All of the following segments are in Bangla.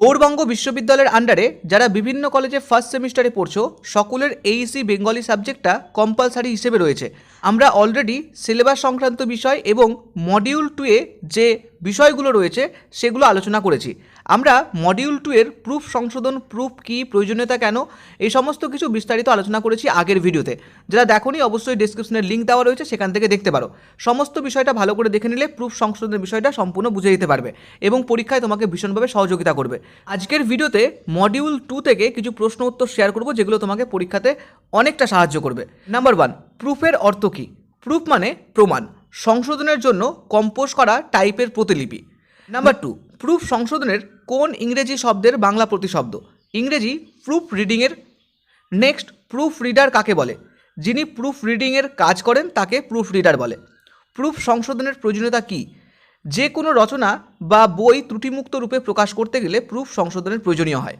গৌরবঙ্গ বিশ্ববিদ্যালয়ের আন্ডারে যারা বিভিন্ন কলেজে ফার্স্ট সেমিস্টারে পড়ছো, সকলের এইসি বেঙ্গলি সাবজেক্টটা কম্পালসারি হিসেবে রয়েছে। আমরা অলরেডি সিলেবাস সংক্রান্ত বিষয় এবং মডিউল টুয়ে যে বিষয়গুলো রয়েছে, সেগুলো আলোচনা করেছি। আমরা মডিউল টু এর প্রুফ সংশোধন প্রুফ কি, প্রয়োজনীয়তা কেন, এই সমস্ত কিছু বিস্তারিত আলোচনা করেছি আগের ভিডিওতে যারা দেখোনি অবশ্যই ডিসক্রিপশনের লিঙ্ক দেওয়া রয়েছে, সেখান থেকে দেখতে পারো। সমস্ত বিষয়টা ভালো করে দেখে নিলে প্রুফ সংশোধনের বিষয়টা সম্পূর্ণ বুঝে দিতে পারবে এবং পরীক্ষায় তোমাকে ভীষণভাবে সহযোগিতা করবে। আজকের ভিডিওতে মডিউল টু থেকে কিছু প্রশ্ন উত্তর শেয়ার করব, যেগুলো তোমাকে পরীক্ষাতে অনেকটা সাহায্য করবে। নাম্বার ওয়ান প্রুফের অর্থ কী? প্রুফ মানে প্রমাণ। সংশোধনের জন্য কম্পোজ করা টাইপের প্রতিলিপি। নাম্বার টু প্রুফ সংশোধনের কোন ইংরেজি শব্দের বাংলা প্রতিশব্দ? ইংরেজি প্রুফ রিডিংয়ের নেক্সট প্রুফ রিডার কাকে বলে? যিনি প্রুফ রিডিংয়ের কাজ করেন, তাকে প্রুফ রিডার বলে। প্রুফ সংশোধনের প্রয়োজনীয়তা কী? যে কোনো রচনা বা বই ত্রুটিমুক্ত রূপে প্রকাশ করতে গেলে প্রুফ সংশোধনের প্রয়োজনীয় হয়।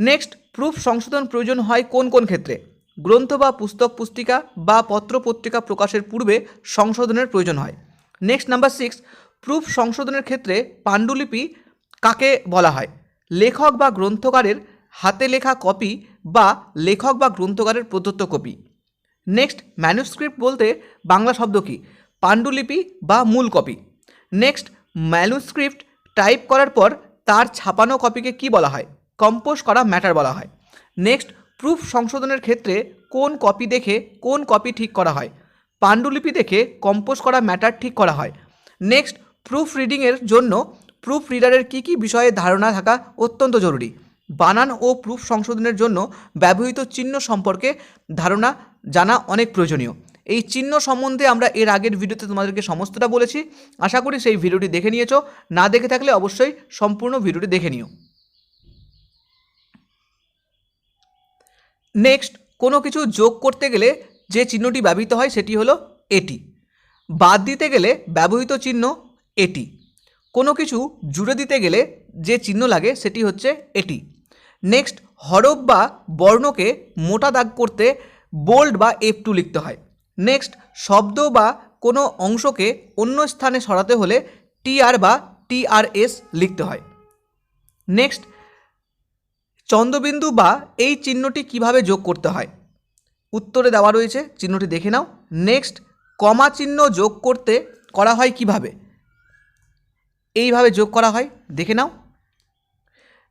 নেক্সট প্রুফ সংশোধন প্রয়োজন হয় কোন কোন ক্ষেত্রে? গ্রন্থ বা পুস্তক, পুস্তিকা বা পত্র পত্রিকা প্রকাশের পূর্বে সংশোধনের প্রয়োজন হয়। নেক্সট নাম্বার সিক্স প্রুফ সংশোধনের ক্ষেত্রে পাণ্ডুলিপি কাকে বলা হয়? লেখক বা গ্রন্থকারের হাতে লেখা কপি বা লেখক বা গ্রন্থকারের প্রদত্ত কপি। নেক্সট, ম্যানুস্ক্রিপ্ট বলতে বাংলা শব্দ কী? পাণ্ডুলিপি বা মূল কপি। নেক্সট, ম্যানুস্ক্রিপ্ট টাইপ করার পর তার ছাপানো কপিকে কি বলা হয়? কম্পোজ করা ম্যাটার বলা হয়। নেক্সট, প্রুফ সংশোধনের ক্ষেত্রে কোন কপি দেখে কোন কপি ঠিক করা হয়? পাণ্ডুলিপি দেখে কম্পোজ করা ম্যাটার ঠিক করা হয়। নেক্সট প্রুফ রিডিংয়ের জন্য প্রুফ রিডারের কী কী বিষয়ে ধারণা থাকা অত্যন্ত জরুরি? বানান ও প্রুফ সংশোধনের জন্য ব্যবহৃত চিহ্ন সম্পর্কে ধারণা জানা অনেক প্রয়োজনীয়। এই চিহ্ন সম্বন্ধে আমরা এর আগের ভিডিওতে তোমাদেরকে সমস্তটা বলেছি। আশা করি সেই ভিডিওটি দেখে নিয়েছো। না দেখে থাকলে অবশ্যই সম্পূর্ণ ভিডিওটি দেখে নিও। নেক্সট কোনো কিছু যোগ করতে গেলে যে চিহ্নটি ব্যবহৃত হয় সেটি হলো এটি। বাদ দিতে গেলে ব্যবহৃত চিহ্ন এটি। কোনো কিছু জুড়ে দিতে গেলে যে চিহ্ন লাগে সেটি হচ্ছে এটি। নেক্সট, হরফ বা বর্ণকে মোটা দাগ করতে বোল্ড বা এফ টু লিখতে হয়। নেক্সট, শব্দ বা কোনো অংশকে অন্য স্থানে সরাতে হলে টিআর বা টিআরএস লিখতে হয়। নেক্সট, চন্দ্রবিন্দু বা এই চিহ্নটি কীভাবে যোগ করতে হয়? উত্তরে দেওয়া রয়েছে, চিহ্নটি দেখে নাও। নেক্সট, কমা চিহ্ন যোগ করতে করা হয় কীভাবে? এইভাবে যোগ করা হয়, দেখে নাও।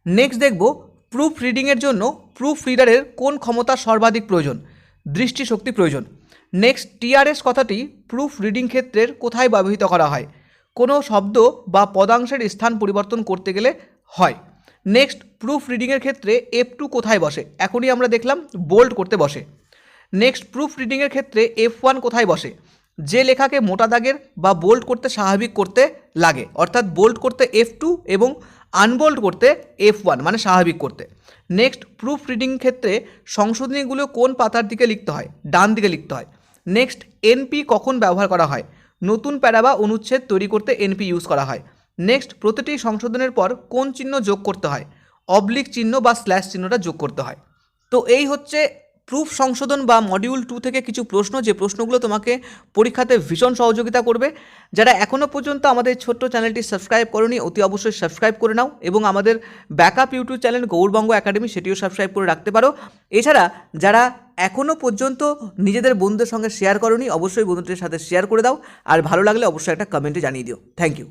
নেক্সট দেখব প্রুফ রিডিংয়ের জন্য প্রুফ রিডারের কোন ক্ষমতা সর্বাধিক প্রয়োজন, দৃষ্টিশক্তি প্রয়োজন। নেক্সট টিআরএস কথাটি প্রুফ রিডিং ক্ষেত্রের কোথায় ব্যবহৃত করা হয়? কোনো শব্দ বা পদাংশের স্থান পরিবর্তন করতে গেলে হয়। নেক্সট প্রুফ রিডিংয়ের ক্ষেত্রে এফ টু কোথায় বসে? এখনই আমরা দেখলাম বোল্ড করতে বসে। নেক্সট প্রুফ রিডিংয়ের ক্ষেত্রে এফ ওয়ান কোথায় বসে? যে লেখাকে মোটা দাগের বা বোল্ড করতে স্বাভাবিক করতে লাগে, অর্থাৎ বোল্ড করতে এফ টু এবং আনবোল্ড করতে এফ ওয়ান মানে স্বাভাবিক করতে। নেক্সট প্রুফ রিডিং ক্ষেত্রে সংশোধনীগুলো কোন পাতার দিকে লিখতে হয়? ডান দিকে লিখতে হয়। নেক্সট এনপি কখন ব্যবহার করা হয়? নতুন প্যারা বা অনুচ্ছেদ তৈরি করতে এনপি ইউজ করা হয়। নেক্সট প্রতিটি সংশোধনের পর কোন চিহ্ন যোগ করতে হয়? অবলিক চিহ্ন বা স্ল্যাশ চিহ্নটা যোগ করতে হয়। তো এই হচ্ছে প্রুফ সংশোধন বা মডিউল টু থেকে কিছু প্রশ্ন, যে প্রশ্নগুলো তোমাকে পরীক্ষাতে ভীষণ সহযোগিতা করবে। যারা এখনও পর্যন্ত আমাদের ছোট্ট চ্যানেলটি সাবস্ক্রাইব করনি, অতি অবশ্যই সাবস্ক্রাইব করে নাও এবং আমাদের backup YouTube channel Gourbanga academy সেটিও সাবস্ক্রাইব করে রাখতে পারো। এছাড়া যারা এখনও পর্যন্ত নিজেদের বন্ধুদের সঙ্গে শেয়ার করনি, অবশ্যই বন্ধুদের সাথে শেয়ার করে দাও। আর ভালো লাগলে অবশ্যই একটা কমেন্টে জানিয়ে দিও। Thank you